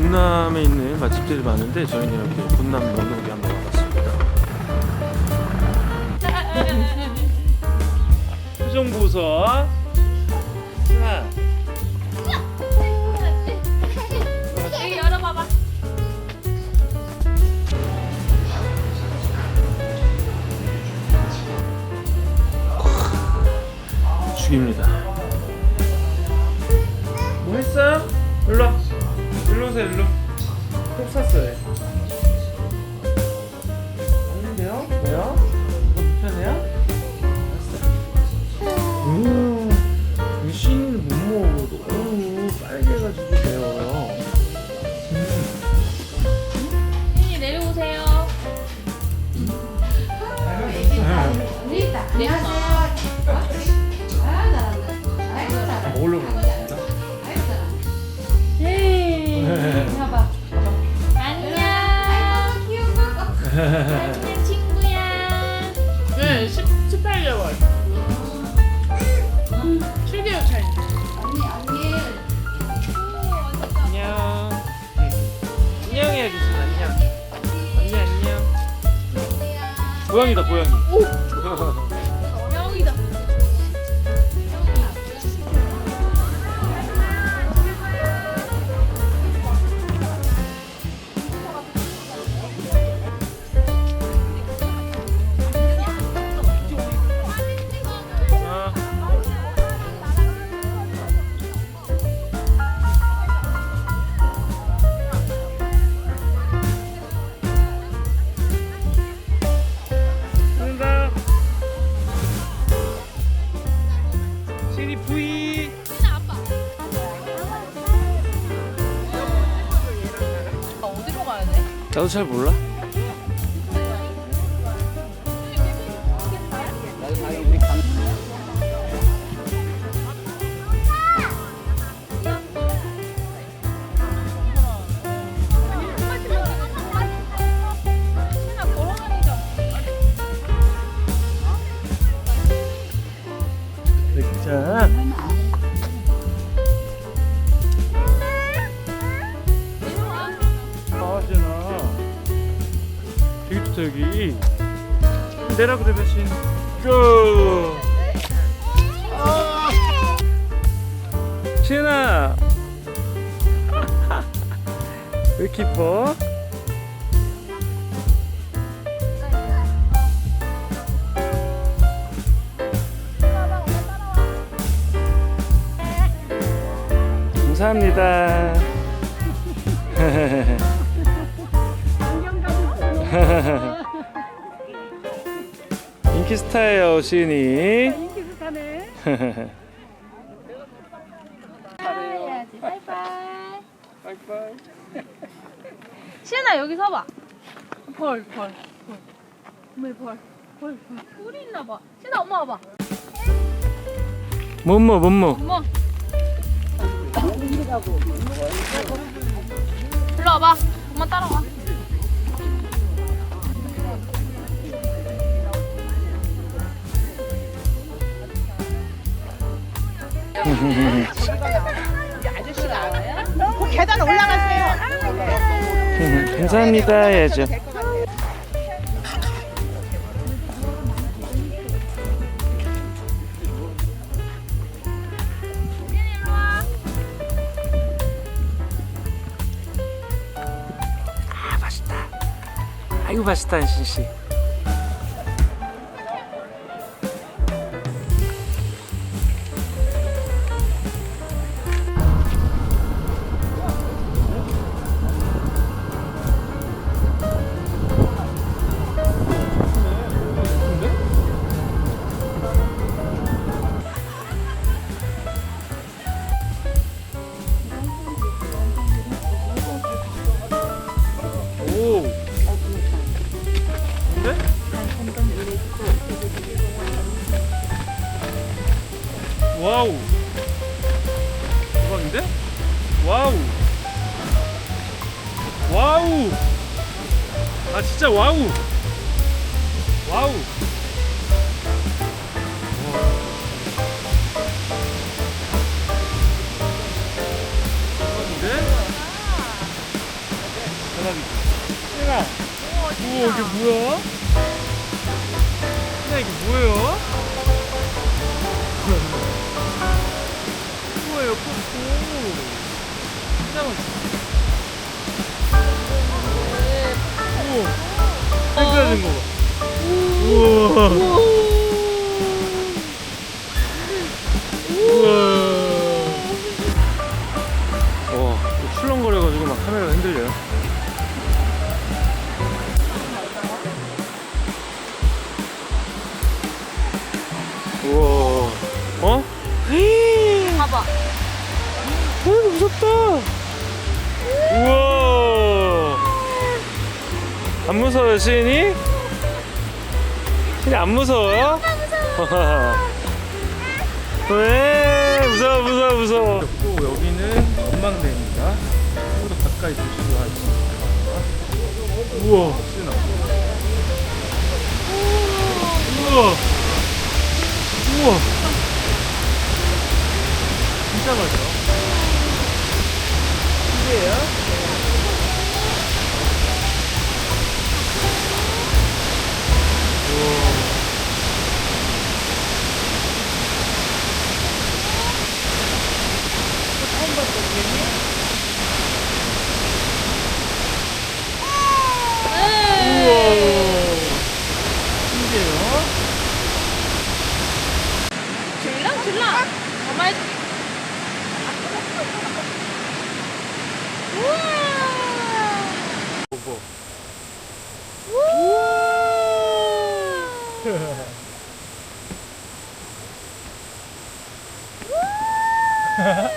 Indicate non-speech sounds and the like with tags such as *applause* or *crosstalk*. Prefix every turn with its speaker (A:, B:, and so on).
A: 군남에 있는 맛집들이 많은데 저희는 이렇게 군남 농동에 한번 와봤습니다. 하나
B: 여기 열어봐봐.
A: 죽입니다. 먹으려고.
B: 안녕. 안녕 친구야.
C: 네, 10, 18개월. 7개월 차이.
A: 안녕. 안녕 해야지, 진 안녕. 안녕, 안녕. 고양이다, 고양이.
B: 여
A: 나도 잘 몰라. 여기. 내라 그래, 배신. 고! 신아! *laughs* 왜 이뻐? 감사합니다. *laughs* *laughs* 인기 스타예요, 시인이.
C: 인기 스타네.
B: 해야지. *laughs* 바이바이.
A: 바이바이.
B: 신아 여기 서봐.
C: 벌, 벌, 벌. 왜 벌? 벌, 벌.
B: 뿔이 있나 봐. 신아 엄마 와봐.
A: 뭐뭐 뭐뭐.
B: 엄마. 일로 와봐. 엄마 따라와.
C: 그 계단 올라가세요.
A: 감사합니다 해야죠. 아 맛있다. 맛있다 한신 씨. 와우 대박인데? 와우 와우 아 진짜 와우 와우 대박이지. 우와 이게 뭐야? 야 이게 뭐예요? 옆으로 오. 오. 땡겨진 거 봐. 우와. 어 무섭다. 우와. 안 무서워요 시인이? 시인이 안 무서워요? *laughs* 왜? 무서워 무서워 무서워. 여기는 전망대입니다. 조금 더 가까이 보시도록 하겠습니다 우와 시인아 우와. 우와 넓어 이게요?
B: 줄랑. 엄마 해 Woo! *laughs*